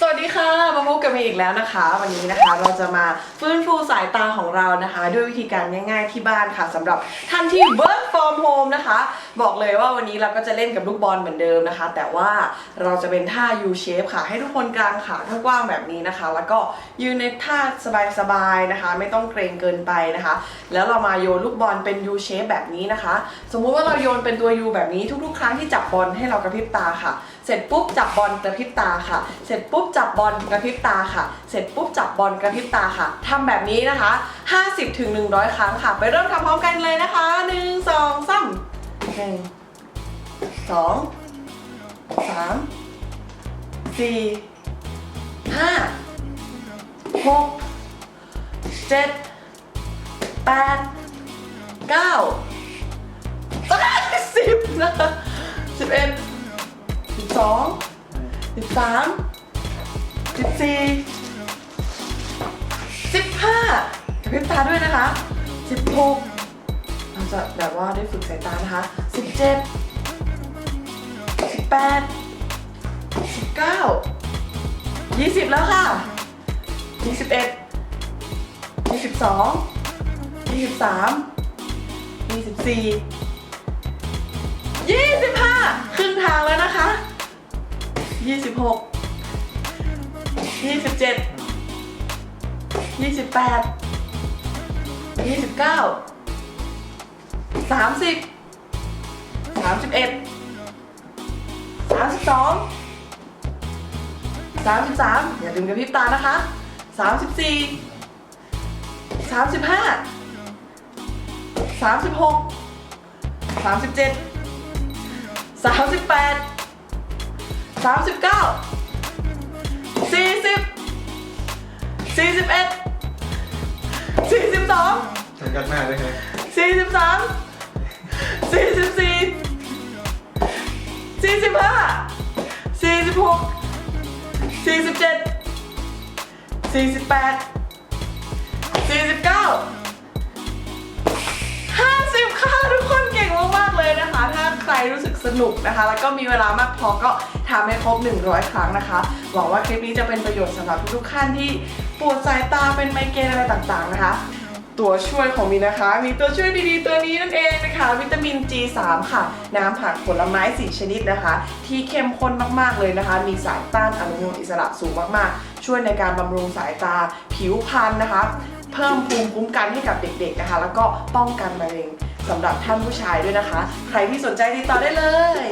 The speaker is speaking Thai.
สวัสดีค่ะ มาพบกันอีกแล้วนะคะ วันนี้นะคะเราจะมาฟื้นฟูสายตาของเรานะคะ ด้วยวิธีการง่าย ๆที่บ้านค่ะสำหรับท่านที่ work from home นะคะ บอกเลยว่าวันนี้เราก็จะเล่นกับลูกบอลเหมือนเดิมนะคะ แต่ว่าเราจะเป็นท่า U shape ค่ะ ให้ทุกคนกางขาทกว้างแบบนี้นะคะ แล้วก็ยืนในท่าสบายๆนะคะ ไม่ต้องเกรงเกินไปนะคะ แล้วเรามาโยนลูกบอลเป็น U shape แบบนี้นะคะ สมมุติว่าเราโยนเป็นตัว U แบบนี้ทุกๆ ครั้งที่จับบอลให้เรากระพริบตาค่ะ เสร็จปุ๊บจับบอลกระพริบตาค่ะ เสร็จปุ๊บจับบอลกระพริบตาค่ะ เสร็จปุ๊บจับบอลกระพริบตาค่ะทำแบบนี้นะคะ 50ถึง100 ครั้งค่ะ ไปเริ่มทำพร้อมกันเลยนะคะ 1 2 3 1 2 3 4 5 6 7 8 9 10นะคะ11สิบสอ งสิบสามสิบสี่สิบห้ากระพริบตาด้วยนะคะสิบหกเราจะแบบว่าได้ฝึกสายตานะคะสิบเจ็ดสิบแปดสิบเก้ายี่สิบแล้วค่ะยี่สิบเอ็ดยี่สิบสองยี่สิบสามยี่สิบสี่ยี่สิบ ยี่สิบหกยี่สิบเจ็ดยี่สิบแปดยี่สิบเก้าสามสิบสามสิบเอ็ดสามสิบสองสามสิบสามอย่าลืมกระพริบตานะคะสามสิบสี่สามสิบห้าสามสิบหกสามสิบเจ็ดสามสิบแปด สามสิบเก้าสี่สิบสี่สิบเอ็ดสี่สิบสองทำกันมากเลยครับสี่สิบสามสี่สิบสี่สี่สิบห้าสี่สิบหกสี่สิบเจ็ดสี่สิบแปดสี่สิบเก้า รู้สึกสนุกนะคะ แล้วก็มีเวลามากพอก็ทำให้ครบ 100 ครั้งนะคะหวังว่าคลิปนี้จะเป็นประโยชน์สำหรับทุกๆท่านที่ปวดสายตาเป็นไมเกรนอะไรต่างๆนะคะ ตัวช่วยของมีนะคะ มีตัวช่วยดีๆ ตัวนี้นั่นเองนะคะ วิตามิน G3 ค่ะ น้ำผักผลไม้4ชนิดนะคะ ที่เข้มข้นมากๆเลยนะคะ มีสารต้านอนุมูลอิสระสูงมากๆ ช่วยในการบำรุงสายตาผิวพรรณนะคะ เพิ่มภูมิคุ้มกันให้กับเด็กๆนะคะ แล้วก็ป้องกันมะเร็ง สำหรับท่านผู้ชายด้วยนะคะ ใครที่สนใจติดต่อได้เลย